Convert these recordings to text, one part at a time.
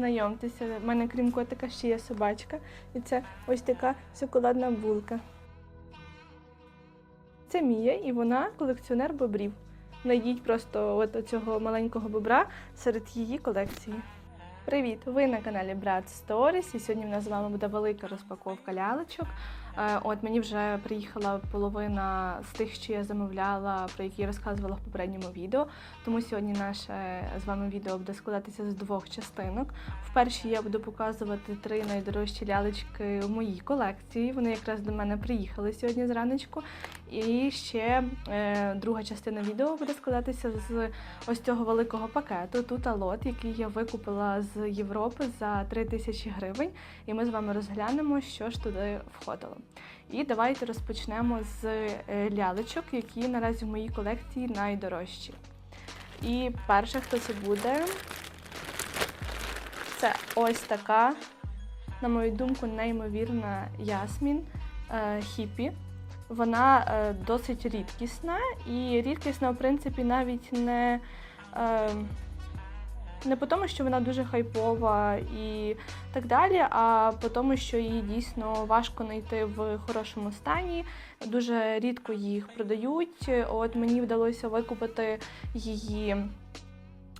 Знайомтеся, в мене крім котика ще є собачка. І це ось така шоколадна булка. Це Мія, і вона колекціонер бобрів. Найдіть просто от цього маленького бобра серед її колекції. Привіт! Ви на каналі Брат Stories, і сьогодні в нас з вами буде велика розпаковка лялечок. Е, От мені вже приїхала половина з тих, що я замовляла, про які я розказувала в попередньому відео. Тому сьогодні наше з вами відео буде складатися з двох частинок. В першій я буду показувати три найдорожчі лялечки в моїй колекції. Вони якраз до мене приїхали сьогодні зраночку. І ще е, друга частина відео буде складатися з ось цього великого пакету. Тут лот, який я викупила з Європи за 3 тисячі гривень. І ми з вами розглянемо, що ж туди входило. І давайте розпочнемо з е, лялечок, які наразі в моїй колекції найдорожчі. І перше, хто це буде, це ось така, на мою думку, неймовірна ясмін е, хіпі. Вона е, досить рідкісна, і рідкісна, в принципі, навіть не, не по тому, що вона дуже хайпова і так далі, а по тому, що її дійсно важко знайти в хорошому стані. Дуже рідко їх продають. От мені вдалося викупити її.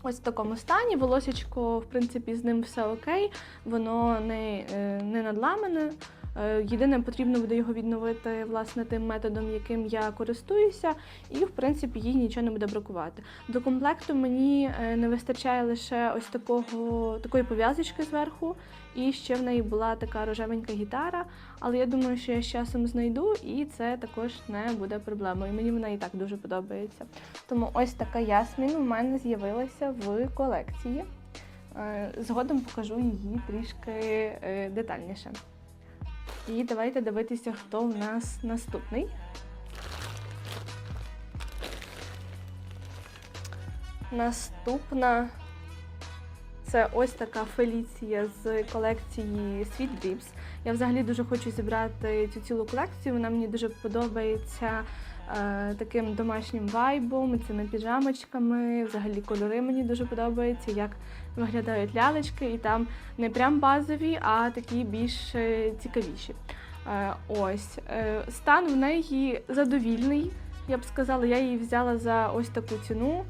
Ось в такому стані. Волосечко, в принципі, з ним все окей, воно не, е, не надламане. Е, Єдине, потрібно буде його відновити власне тим методом, яким я користуюся, і в принципі їй нічого не буде бракувати. До комплекту мені е, не вистачає лише ось такого такої пов'язочки зверху, і ще в неї була така рожевенька гітара. Але я думаю, що я з часом знайду, і це також не буде проблемою. Мені вона і так дуже подобається. Тому ось така ясмін у мене з'явилася в колекції. Е, Згодом покажу її трішки детальніше. І давайте дивитися, хто в нас наступний. Наступна це ось така Феліція з колекції Sweet Dreams. Я взагалі дуже хочу зібрати цю цілу колекцію. Вона мені дуже подобається е, таким домашнім вайбом, цими піжамочками. Взагалі кольори мені дуже подобаються, як виглядають лялечки, і там не прям базові, а такі більш е, цікавіші. Е, ось е, стан в неї задовільний. Я б сказала, я її взяла за ось таку ціну.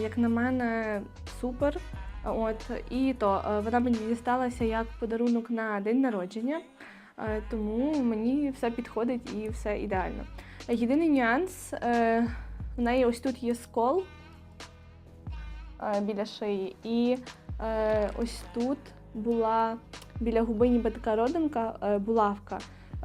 Як на мене, супер. От і то вона мені дісталася як подарунок на день народження, тому мені все підходить і все ідеально. Єдиний нюанс в неї ось тут є скол біля шиї, і е, ось тут була біля губи ніби така родинка, е, булавка.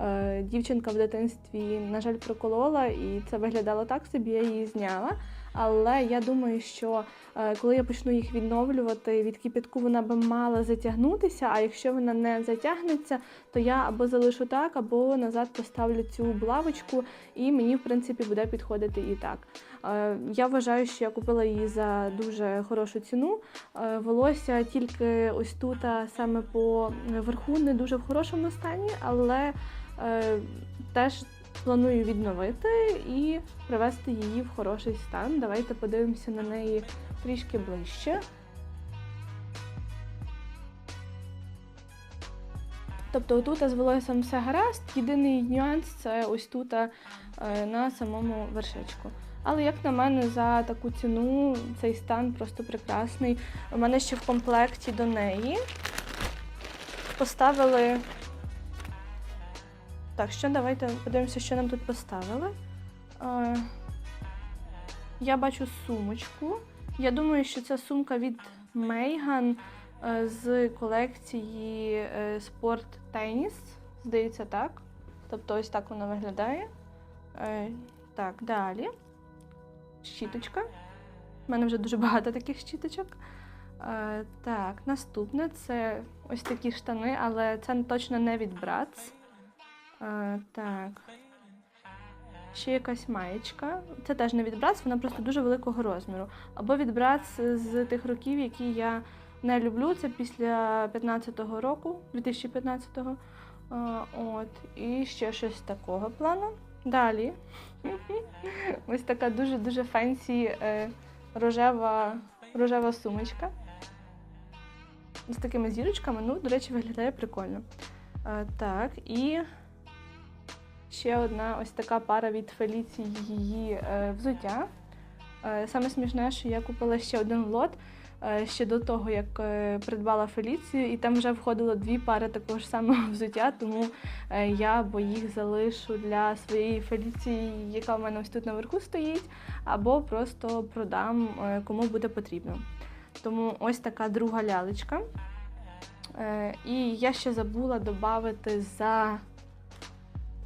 Е, Дівчинка в дитинстві, на жаль, проколола, і це виглядало так собі, я її зняла. Але я думаю, що е, коли я почну їх відновлювати від кипятку, вона би мала затягнутися. А якщо вона не затягнеться, то я або залишу так, або назад поставлю цю булавочку, і мені, в принципі, буде підходити і так. Е, Я вважаю, що я купила її за дуже хорошу ціну. Е, Волосся тільки ось тут, саме по верху, не дуже в хорошому стані, але теж планую відновити і привести її в хороший стан. Давайте подивимося на неї трішки ближче. Тобто тут з волоссям все гаразд. Єдиний нюанс це ось тут е, на самому вершечку. Але як на мене, за таку ціну цей стан просто прекрасний. У мене ще в комплекті до неї поставили. Так, що давайте подивимося, що нам тут поставили. Е, я бачу сумочку. Я думаю, що це сумка від Мейган е, з колекції е, Sport Tennis. Здається, так. Тобто ось так вона виглядає. Е, Так, далі. Щіточка. У мене вже дуже багато таких щіточок. Е, Так, наступне це ось такі штани, але це точно не від Bratz. Е, Так. Ще якась маєчка. Це теж не від Bratz, вона просто дуже великого розміру. Або від Bratz з тих років, які я не люблю. Це після 15-го року, 2015-го. Е, От. І ще щось такого плану. Далі. Ось така дуже-дуже фенсі е, рожева, рожева сумочка. з такими зірочками. Ну, до речі, виглядає прикольно. Так, і ще одна ось така пара від Феліції її е, взуття. Е, Саме смішне, що я купила ще один лот е, ще до того, як придбала Феліцію, і там вже входило дві пари такого ж самого взуття, тому я або їх залишу для своєї Феліції, яка в мене ось тут наверху стоїть, або просто продам кому буде потрібно. Тому ось така друга лялечка. І я ще забула додати за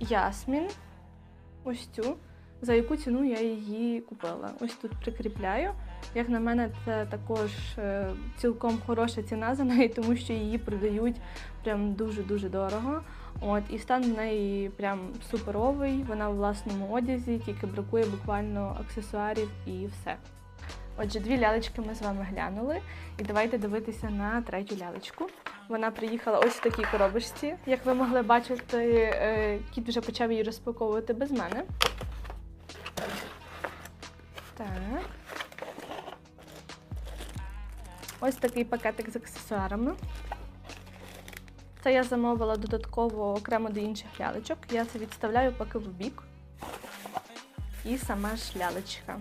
Ясмін. Ось цю. За яку ціну я її купила. Ось тут прикріпляю. Як на мене, це також е, цілком хороша ціна за неї, тому що її продають прям дуже-дуже дорого. От, і стан в неї прям суперовий, вона в власному одязі, тільки бракує буквально аксесуарів і все. Отже, дві лялечки ми з вами глянули. І давайте дивитися на третю лялечку. Вона приїхала ось в такій коробочці. Як ви могли бачити, е, кіт вже почав її розпаковувати без мене. Так. Ось такий пакетик з аксесуарами. Це я замовила додатково окремо до інших лялечок. Я це відставляю поки в бік. І сама ж лялечка.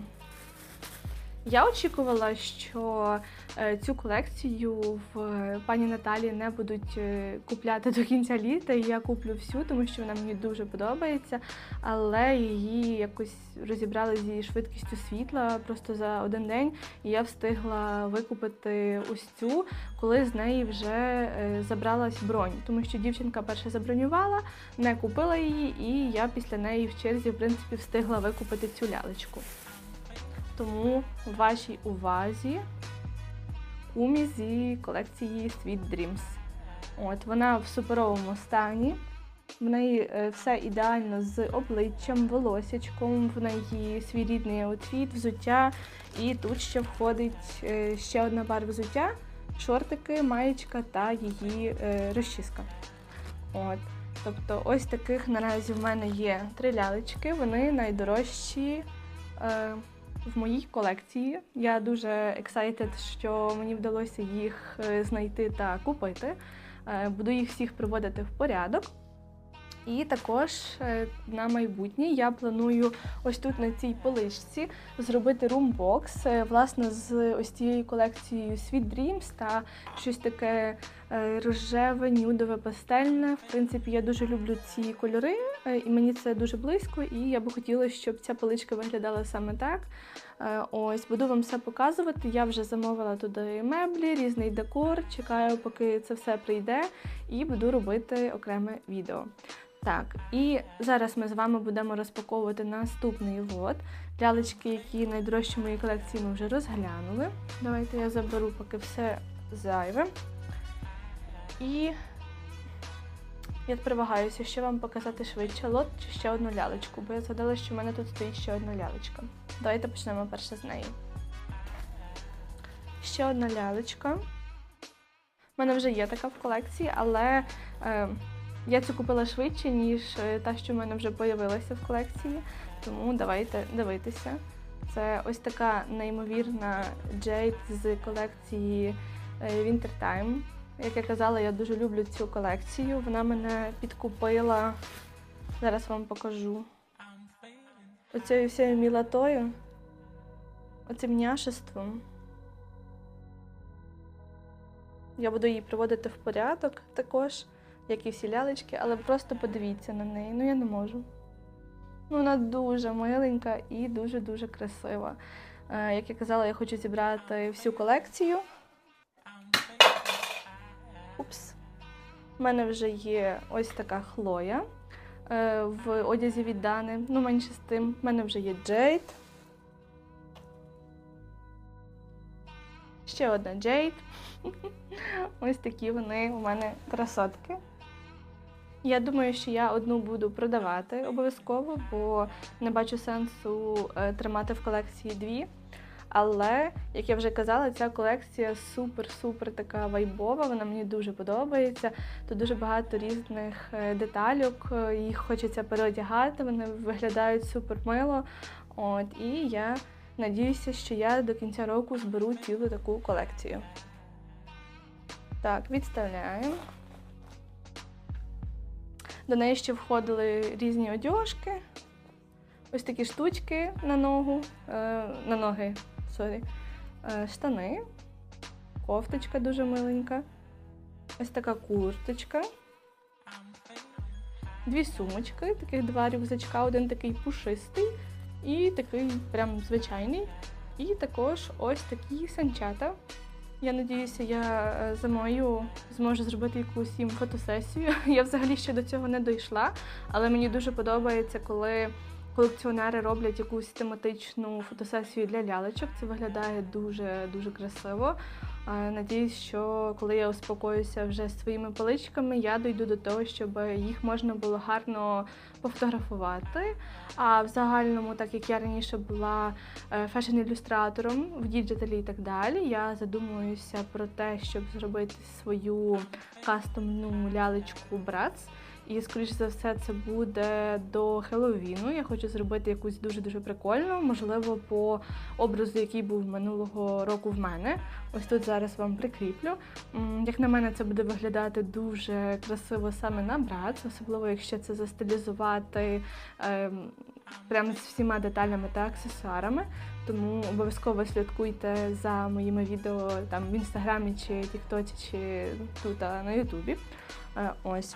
Я очікувала, що е, цю колекцію в е, пані Наталі не будуть е, купляти до кінця літа, і я куплю всю, тому що вона мені дуже подобається. Але її якось розібрали зі швидкістю світла просто за один день, і я встигла викупити ось цю, коли з неї вже забралась бронь. Тому що дівчинка перше забронювала, не купила її, і я після неї в черзі, в принципі, встигла викупити цю лялечку. Тому в вашій увазі кумі зі колекції Sweet Dreams. От, вона в суперовому стані. В неї е, все ідеально з обличчям, волосячком, в неї свій рідний аутфіт, взуття. І тут ще входить е, ще одна пара взуття, шортики, маєчка та її е, розчіска. От. Тобто, ось таких наразі в мене є три лялечки, вони найдорожчі. В моїй колекції. Я дуже excited, що мені вдалося їх е, знайти та купити. Е, Буду їх всіх приводити в порядок. І також е, на майбутнє я планую ось тут на цій поличці зробити румбокс, власне, з ось цією колекцією Sweet Dreams та щось таке рожеве, нюдове, пастельне. В принципі, я дуже люблю ці кольори, і мені це дуже близько, і я би хотіла, щоб ця поличка виглядала саме так. Е, Ось, буду вам все показувати. Я вже замовила туди меблі, різний декор. Чекаю, поки це все прийде, і буду робити окреме відео. Так, і зараз ми з вами будемо розпаковувати наступний лот. Лялечки, які найдорожчі в моїй колекції, ми вже розглянули. Давайте я заберу поки все зайве. І я примагаюся, що вам показати швидше лот чи ще одну лялечку, бо я згадала, що в мене тут стоїть ще одна лялечка. Давайте почнемо перше з неї. Ще одна лялечка. У мене вже є така в колекції, але е, я цю купила швидше, ніж е, та, що в мене вже з'явилася в колекції. Тому давайте дивитися. Це ось така неймовірна Джейд з колекції е, Winter Time. Як я казала, я дуже люблю цю колекцію. Вона мене підкупила. Зараз вам покажу. Оцією всією мілотою, оцим няшеством. Я буду її приводити в порядок також, як і всі лялечки, але просто подивіться на неї. Ну я не можу. Ну, вона дуже миленька і дуже-дуже красива. Е, Як я казала, я хочу зібрати всю колекцію. Упс. У мене вже є ось така хлоя е, в одязі від Дани. Ну, менше з тим. У мене вже є Джейд. Ще одна Джейд. Ось такі вони у мене красотки. Я думаю, що я одну буду продавати обов'язково, бо не бачу сенсу е, тримати в колекції дві. Але, як я вже казала, ця колекція супер-супер така вайбова, вона мені дуже подобається. Тут дуже багато різних е, детальок, е, їх хочеться переодягати, вони виглядають супер мило. От, і я надіюся, що я до кінця року зберу цілу таку колекцію. Так, відставляємо. До неї ще входили різні одяжки. Ось такі штучки на ногу, е, на ноги, сорі. Е, штани, кофточка дуже миленька. Ось така курточка. Дві сумочки, таких два рюкзачка, один такий пушистий і такий прям звичайний. І також ось такі санчата. Я надіюся, я е, зимою зможу зробити якусь їм фотосесію. Я взагалі ще до цього не дійшла, але мені дуже подобається, коли колекціонери роблять якусь тематичну фотосесію для лялечок. Це виглядає дуже дуже красиво. Надіюсь, що коли я успокоюся вже своїми поличками, я дійду до того, щоб їх можна було гарно пофотографувати. А в загальному, так як я раніше була е, фешн-ілюстратором в діджиталі і так далі, я задумуюся про те, щоб зробити свою кастомну лялечку Братс. І, скоріш за все, це буде до Хеллоуіну. Я хочу зробити якусь дуже-дуже прикольну, можливо, по образу, який був минулого року в мене. Ось тут зараз вам прикріплю. Як на мене, це буде виглядати дуже красиво саме на Братс, особливо якщо це застилізувати ем, прямо з всіма деталями та аксесуарами. Тому обов'язково слідкуйте за моїми відео там в інстаграмі чи тіктоці, чи тут на Ютубі. Е, Ось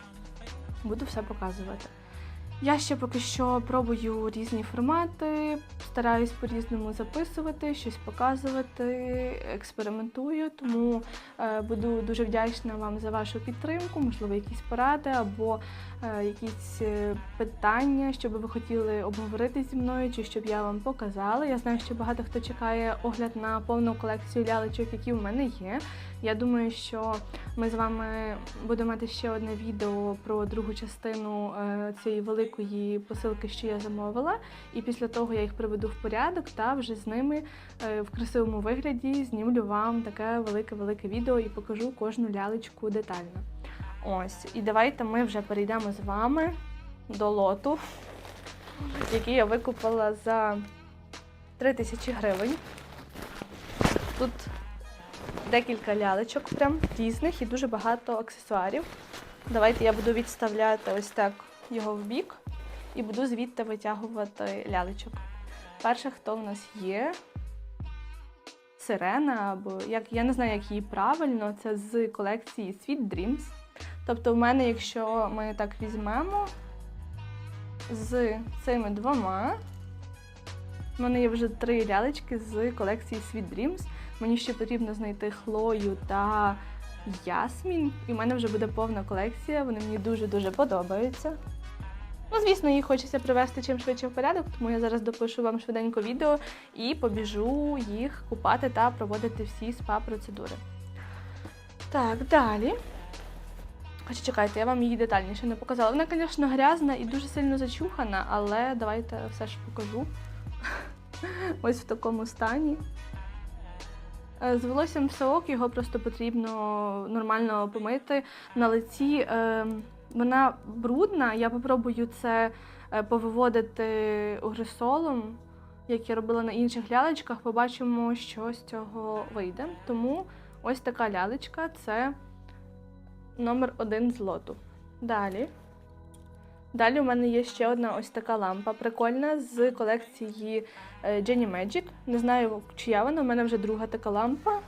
буду все показувати. Я ще поки що пробую різні формати, стараюсь по-різному записувати, щось показувати, експериментую, тому е, буду дуже вдячна вам за вашу підтримку, можливо, якісь поради або якісь е, питання, що би ви хотіли обговорити зі мною, чи щоб я вам показала. Я знаю, що багато хто чекає огляд на повну колекцію лялечок, які в мене є. Я думаю, що ми з вами будемо мати ще одне відео про другу частину е, цієї великої посилки, що я замовила. І після того я їх приведу в порядок та вже з ними е, в красивому вигляді знімлю вам таке велике-велике відео і покажу кожну лялечку детально. Ось, і давайте ми вже перейдемо з вами до лоту, який я викупила за 3000 гривень. Тут декілька лялечок, прям різних і дуже багато аксесуарів. Давайте я буду відставляти ось так його в бік і буду звідти витягувати лялечок. Перша, хто в нас є? Сирена, або як я не знаю, як її правильно, це з колекції Sweet Dreams. Тобто, в мене, якщо ми так візьмемо з цими двома, в мене є вже три лялечки з колекції Sweet Dreams. Мені ще потрібно знайти Хлою та Ясмін, і в мене вже буде повна колекція. Вони мені дуже-дуже подобаються. Ну, звісно, їх хочеться привести чим швидше в порядок, тому я зараз допишу вам швиденько відео і побіжу їх купати та проводити всі спа-процедури. Так, далі. Хоча чекайте, я вам її детальніше не показала. Вона, звісно, грязна і дуже сильно зачухана, але давайте все ж покажу. Ось в такому стані. Е, З волоссям все ок, його просто потрібно нормально помити. На лиці е, вона брудна. Я попробую це е, повиводити угрисолом, як я робила на інших лялечках. Побачимо, що з цього вийде. Тому ось така лялечка це номер один з лоту. Далі. Далі у мене є ще одна ось така лампа прикольна з колекції е, Jenny Magic. Не знаю, чия вона, у мене вже друга така лампа.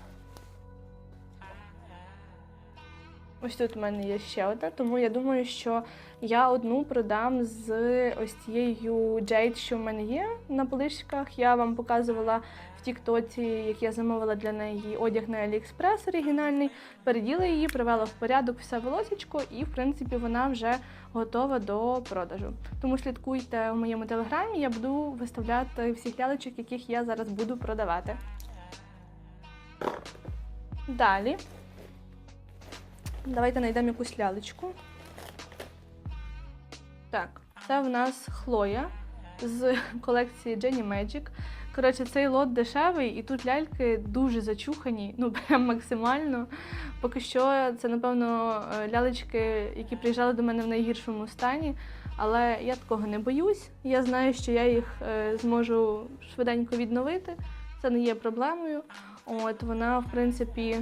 Ось тут у мене є ще одна, тому я думаю, що я одну продам з ось цією Jade, що в мене є на поличках. Я вам показувала Тіктоці, як я замовила для неї одяг на AliExpress оригінальний. Переділа її, привела в порядок все волосечко, і в принципі вона вже готова до продажу. Тому слідкуйте у моєму телеграмі, я буду виставляти всіх лялечок, яких я зараз буду продавати. Далі. Давайте знайдемо якусь лялечку. Так, це в нас Хлоя з колекції Jenny Magic. Коротше, цей лот дешевий, і тут ляльки дуже зачухані, ну прям максимально. Поки що це, напевно, е, лялечки, які приїжджали до мене в найгіршому стані. Але я такого не боюсь. Я знаю, що я їх е, зможу швиденько відновити. Це не є проблемою. От вона, в принципі,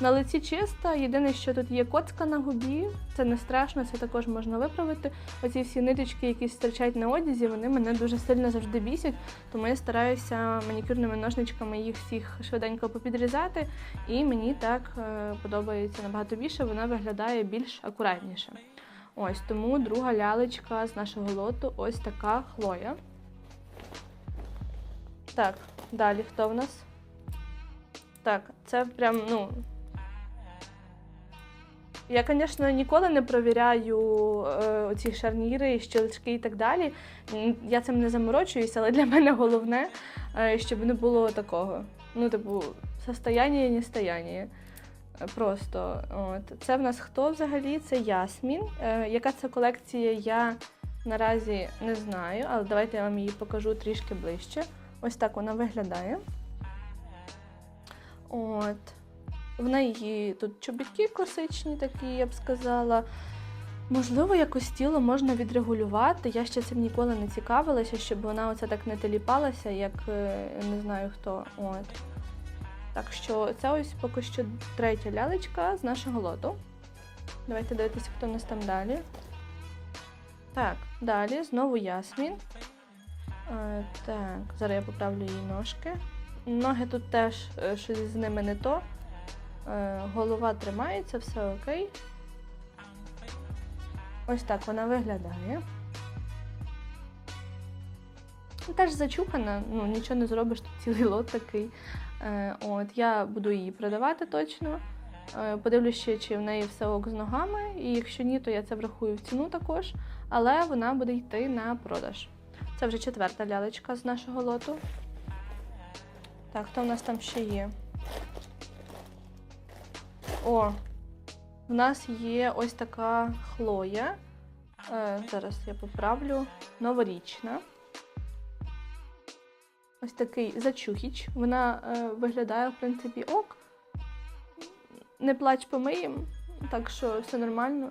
На лиці чиста, єдине, що тут є коцка на губі, це не страшно, це також можна виправити. Оці всі ниточки, які стирчать на одязі, вони мене дуже сильно завжди бісять, тому я стараюся манікюрними ножничками їх всіх швиденько попідрізати, і мені так е, подобається набагато більше, вона виглядає більш акуратніше. Ось тому друга лялечка з нашого лоту ось така хлоя. Так, далі хто в нас? Так, це прям, ну. Я, звісно, ніколи не провіряю е, оці шарніри, щелчки і так далі. Я цим не заморочуюся, але для мене головне, е, щоб не було такого. Ну, типу, состояння, не стояння. Е, Просто от. Це в нас хто взагалі? Це Ясмін. Е, яка це колекція, я наразі не знаю, але давайте я вам її покажу трішки ближче. Ось так вона виглядає. От. В неї тут чобітки класичні такі, я б сказала. Можливо, якось тіло можна відрегулювати. Я ще цим ніколи не цікавилася, щоб вона оце так не теліпалася, як е, не знаю хто. От. Так що це ось поки що третя лялечка з нашого лоту. Давайте дивитися, хто у нас там далі. Так, далі знову Ясмін. Е, так, зараз я поправлю її ножки. Ноги тут теж е, щось з ними не то. Е, голова тримається, все окей. Ось так вона виглядає. Ну, Теж зачухана, ну нічого не зробиш, тут цілий лот такий. Е, от, я буду її продавати точно. Е, подивлюсь ще, чи в неї все ок з ногами, і якщо ні, то я це врахую в ціну також. Але вона буде йти на продаж. Це вже четверта лялечка з нашого лоту. Так, хто в нас там ще є? О, в нас є ось така хлоя. Е, зараз я поправлю. Новорічна. Ось такий зачухіч. Вона е, виглядає, в принципі, ок. Не плач помиєм, так що все нормально.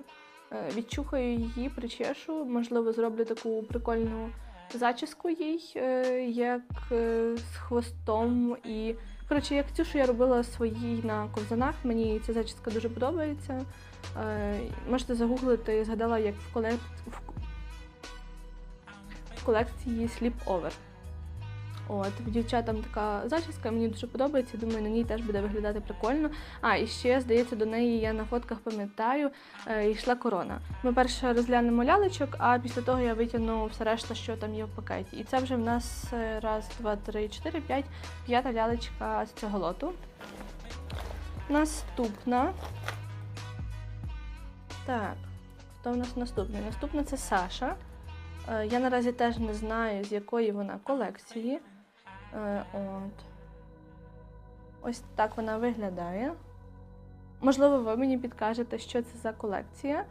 Е, відчухаю її, причешу, можливо, зроблю таку прикольну зачіску їй, е, як е, з хвостом. І, коротше, як цю, що я робила своїй на ковзанах, мені ця зачіска дуже подобається. Е, можете загуглити, згадала, як в, колекції в... колекції Sleep Over. От, в дівчатам така зачіска, мені дуже подобається, думаю, на ній теж буде виглядати прикольно. А, і ще, здається, до неї я на фотках пам'ятаю, е, йшла корона. Ми перше розглянемо лялечок, а після того я витягну все решта, що там є в пакеті. І це вже в нас е, раз, два, три, чотири, п'ять, п'ята лялечка з цього лоту. Наступна. Так, хто в нас наступний? Наступна це Саша. Е, Я наразі теж не знаю, з якої вона колекції. Е, От. Ось так вона виглядає. Можливо, ви мені підкажете, що це за колекція,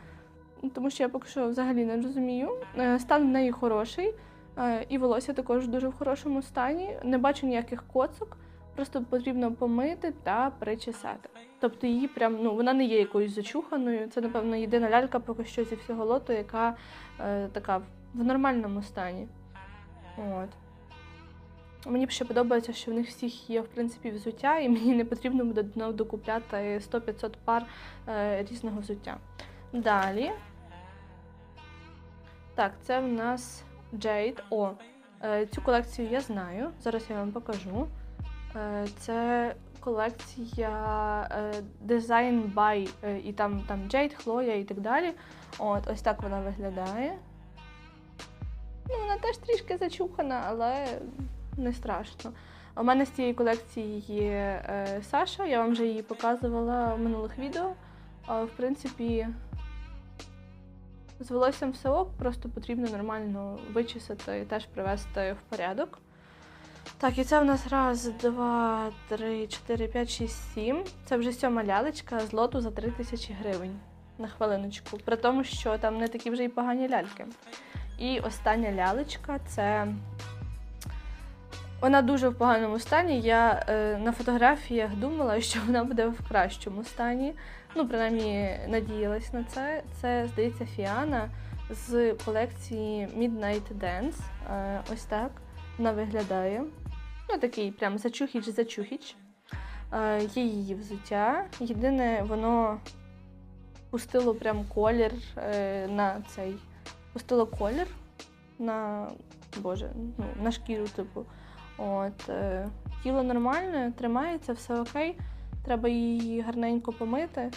тому що я поки що взагалі не розумію. Е, Стан в неї хороший, е, і волосся також дуже в хорошому стані. Не бачу ніяких коцок, просто потрібно помити та причесати. Тобто її прям, ну, вона не є якоюсь зачуханою. Це, напевно, єдина лялька поки що зі всього лоту, яка е, така в нормальному стані. От. Мені ще подобається, що в них всіх є в принципі взуття, і мені не потрібно буде докупляти 100-500 пар е, різного взуття. Далі. Так, це в нас Jade. О, е, цю колекцію я знаю. Зараз я вам покажу. Е, це колекція Design by, і там, там Jade, Хлоя і так далі. От, ось так вона виглядає. Ну, вона теж трішки зачухана, але не страшно. У мене з цієї колекції є е, Саша, я вам вже її показувала в минулих відео. В принципі, з волоссям все ок, просто потрібно нормально вичесати і теж привести в порядок. Так, і це в нас раз, два, три, чотири, п'ять, шість, сім. Це вже сьома лялечка з лоту за три тисячі гривень на хвилиночку. При тому, що там не такі вже й погані ляльки. І остання лялечка це. Вона дуже в поганому стані. Я е, на фотографіях думала, що вона буде в кращому стані. Ну, принаймні, надіялась на це. Це, здається, Фіана з колекції Midnight Dance. Е, ось так вона виглядає. Ну, такий прям зачухіч-зачухіч. Е, Є її взуття. Єдине, воно пустило прям колір е, на цей. Пустило колір на Боже, ну, на шкіру, типу. От, е, тіло нормальне, тримається, все окей. Треба її гарненько помити. Е,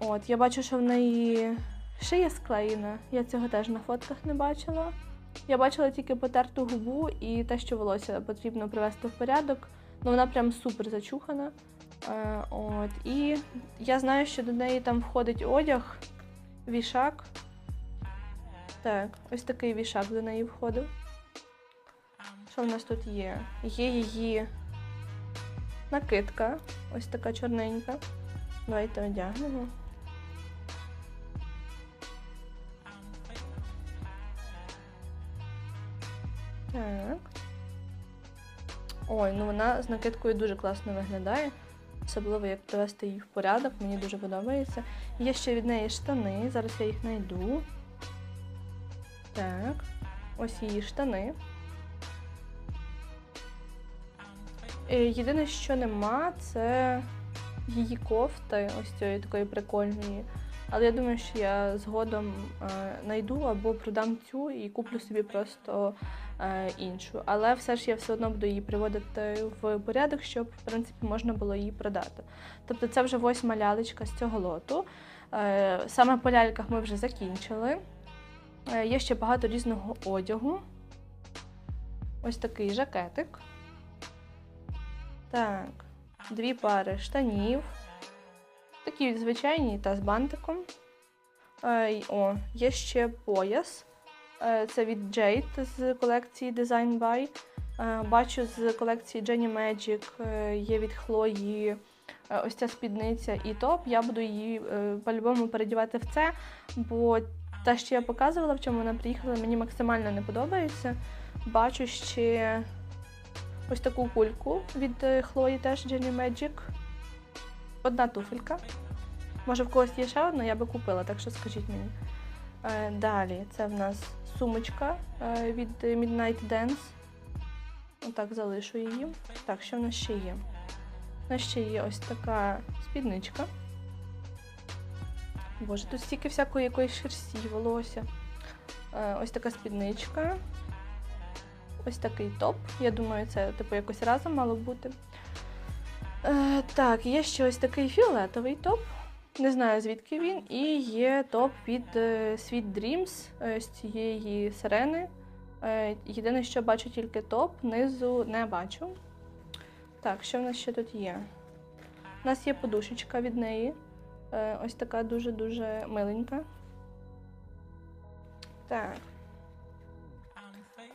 от, я бачу, що в неї шия склеєна. Я цього теж на фотках не бачила. Я бачила тільки потерту губу і те, що волосся потрібно привести в порядок. Ну, вона прям супер зачухана. Е, от. І я знаю, що до неї там входить одяг, вішак. Так, ось такий вішак до неї входив. Що в нас тут є? Є її накидка, ось така чорненька. Давайте одягнемо. Так. Ой, ну вона з накидкою дуже класно виглядає. Особливо як привести її в порядок, мені дуже подобається. Є ще від неї штани, зараз я їх знайду. Так, ось її штани. Єдине, що нема, це її кофти, ось цієї такої прикольної. Але я думаю, що я згодом е, знайду або продам цю і куплю собі просто е, іншу. Але все ж я все одно буду її приводити в порядок, щоб в принципі можна було її продати. Тобто це вже восьма лялечка з цього лоту. Е, саме по ляльках ми вже закінчили. Е, є ще багато різного одягу. Ось такий жакетик. Так, дві пари штанів. Такі звичайні та з бантиком. Е, О, є ще пояс. Е, Це від Jade з колекції Design By. Е, Бачу з колекції Jenny Magic е, є від Хлої е, ось ця спідниця і топ. Я буду її е, по-любому передівати в це, бо те, що я показувала, в чому вона приїхала, мені максимально не подобається. Бачу ще ось таку кульку від е, Хлої теж Jenny Magic. Одна туфелька. Може, в когось є ще одна, я би купила, так що скажіть мені. Е, далі, це в нас сумочка е, від Midnight Dance. Отак залишу її. Так, що в нас ще є? У нас ще є ось така спідничка. Боже, тут стільки всякої якоїсь шерсті, волосся. Ось така спідничка. Ось такий топ. Я думаю, це типу якось разом мало бути. Е, так, є ще ось такий фіолетовий топ. Не знаю звідки він. І є топ від е, Sweet Dreams е, з цієї сирени. Е, єдине, що бачу тільки топ, низу не бачу. Так, що в нас ще тут є? У нас є подушечка від неї. Е, ось така дуже-дуже миленька. Так.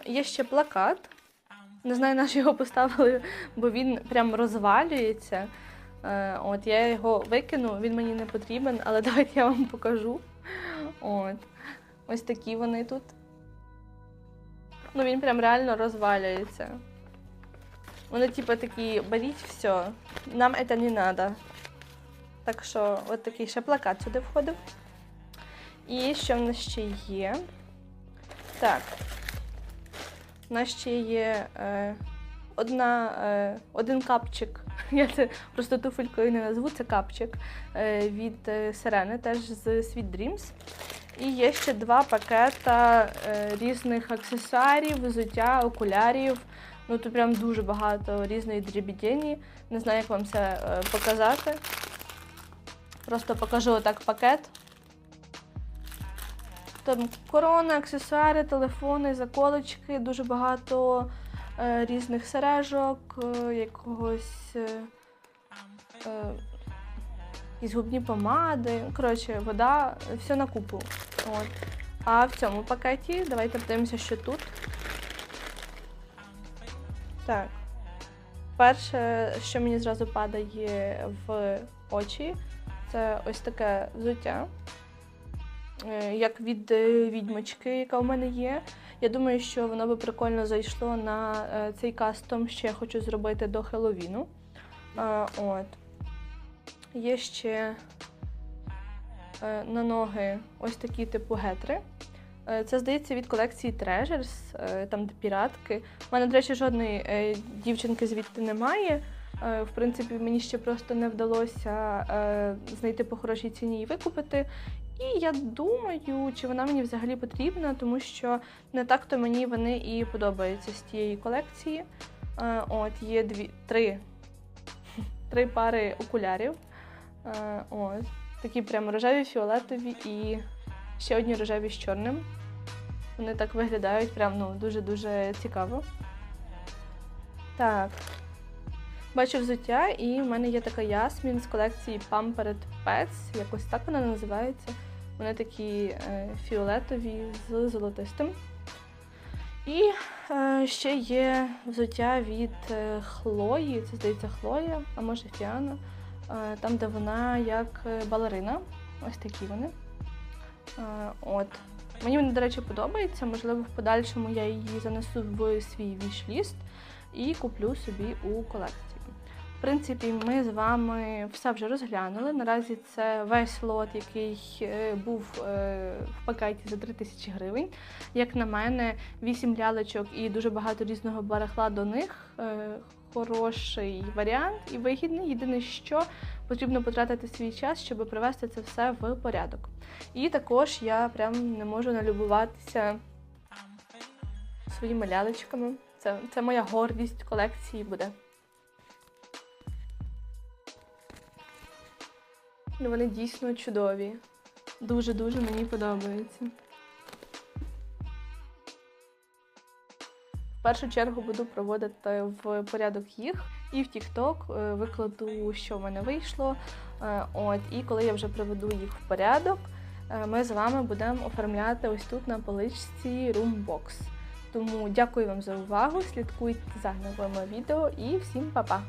Є ще плакат. Не знаю, на що його поставили, бо він прям розвалюється. Е, От я його викину, він мені не потрібен, але давайте я вам покажу. От. Ось такі вони тут. Ну, він прям реально розвалюється. Вони, типу, такі, беріть все, нам це не треба. Так що, от такий ще плакат сюди входив. І що в нас ще є? Так. У нас ще є е, одна, е, один капчик. Я це просто туфелькою не назву, це капчик е, від е, Сирени, теж з Sweet Dreams. І є ще два пакета е, різних аксесуарів, взуття, окулярів. Ну тут прям дуже багато різної дрібідені. Не знаю, як вам це е, показати. Просто покажу отак пакет. Там корона, аксесуари, телефони, заколочки, дуже багато е, різних сережок, е, якогось е, е, якісь губні помади. Коротше, вода, все на купу. От. А в цьому пакеті давайте подивимося, що тут. Так. Перше, що мені зразу падає в очі, це ось таке взуття. Е, Як від е, відьмочки, яка у мене є. Я думаю, що воно би прикольно зайшло на е, цей кастом, що я хочу зробити до Хеллоуіну. Е, От. Є ще на ноги ось такі типу гетри. Це, здається, від колекції Treasures, там де піратки. У мене, до речі, жодної дівчинки звідти немає. В принципі, мені ще просто не вдалося знайти по хорошій ціні і викупити. І я думаю, чи вона мені взагалі потрібна, тому що не так-то мені вони і подобаються з тієї колекції. Е, От є дві три, три пари окулярів. Е, От, такі прям рожеві, фіолетові і ще одні рожеві з чорним. Вони так виглядають прям ну, дуже-дуже цікаво. Так. Бачу взуття, і в мене є така ясмін з колекції Pampered Pets, якось так вона називається. Вони такі е, фіолетові з золотистим. І е, ще є взуття від е, Хлої, це здається Хлоя, а може Фіана, там, де вона як балерина. Ось такі вони. От. Мені вони, до речі, подобаються. Можливо, в подальшому я її занесу в свій віш-ліст і куплю собі у колекцію. Принципі, ми з вами все вже розглянули. Наразі це весь лот, який е, був е, в пакеті за 3000 гривень. Як на мене, 8 лялечок і дуже багато різного барахла до них. Е, Хороший варіант і вигідний. Єдине, що потрібно потратити свій час, щоб привести це все в порядок. І також я прям не можу налюбуватися своїми лялечками. Це, це моя гордість колекції буде. Вони дійсно чудові. Дуже-дуже мені подобаються. В першу чергу буду проводити в порядок їх і в TikTok е, викладу, що в мене вийшло. Е, От, і коли я вже приведу їх в порядок, е, ми з вами будемо оформляти ось тут на поличці Roombox. Тому дякую вам за увагу, слідкуйте за новими відео і всім па-па!